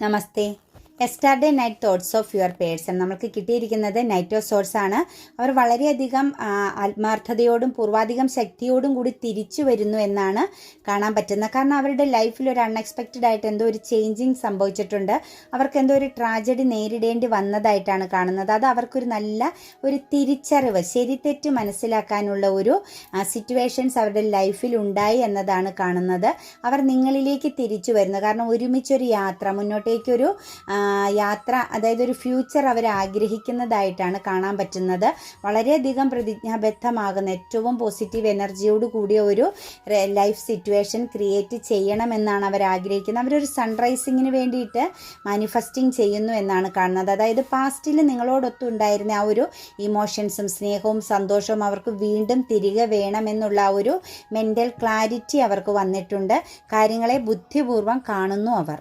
Namaste. Yesterday night thoughts of your person നമ്മൾക്ക് കിട്ടിയിരിക്കുന്നത് knight of swords ആണ്. അവർ വളരെയധികം ആത്മാർത്ഥതയോടും പൂർവാധികം ശക്തിയോടും കൂടി തിരിച്ചു വരുന്നു എന്നാണ് കാണാൻ പറ്റുന്നത്. കാരണം അവരുടെ ലൈഫിൽ ഒരു അൺഎക്സ്പെക്റ്റഡ് ആയിട്ട് എന്തോ ഒരു ചേഞ്ചിങ് സംഭവിച്ചിട്ടുണ്ട്. അവർക്ക് എന്തോ ഒരു ട്രാജഡി നേരിടേണ്ടി വന്നതായിട്ടാണ് കാണുന്നത്. അത് അവർക്കൊരു നല്ല ഒരു തിരിച്ചറിവ് ശരി തെറ്റ് മനസ്സിലാക്കാനുള്ള ഒരു സിറ്റുവേഷൻസ് അവരുടെ ലൈഫിൽ ഉണ്ടായി എന്നതാണ് കാണുന്നത്. അവർ നിങ്ങളിലേക്ക് തിരിച്ചു വരുന്നത് കാരണം ഒരുമിച്ചൊരു യാത്ര മുന്നോട്ടേക്കൊരു യാത്ര അതായത് ഒരു ഫ്യൂച്ചർ അവർ ആഗ്രഹിക്കുന്നതായിട്ടാണ് കാണാൻ പറ്റുന്നത്. വളരെയധികം പ്രതിജ്ഞാബദ്ധമാകുന്ന ഏറ്റവും പോസിറ്റീവ് എനർജിയോട് കൂടിയ ഒരു ലൈഫ് സിറ്റുവേഷൻ ക്രിയേറ്റ് ചെയ്യണമെന്നാണ് അവർ ആഗ്രഹിക്കുന്നത്. അവരൊരു സൺറൈസിങ്ങിന് വേണ്ടിയിട്ട് മാനിഫെസ്റ്റിംഗ് ചെയ്യുന്നു എന്നാണ് കാണുന്നത്. അതായത് പാസ്റ്റിൽ നിങ്ങളോടൊത്തും ഉണ്ടായിരുന്ന ആ ഒരു ഇമോഷൻസും സ്നേഹവും സന്തോഷവും അവർക്ക് വീണ്ടും തിരികെ വേണമെന്നുള്ള ഒരു മെന്റൽ ക്ലാരിറ്റി അവർക്ക് വന്നിട്ടുണ്ട്. കാര്യങ്ങളെ ബുദ്ധിപൂർവം കാണുന്നു അവർ.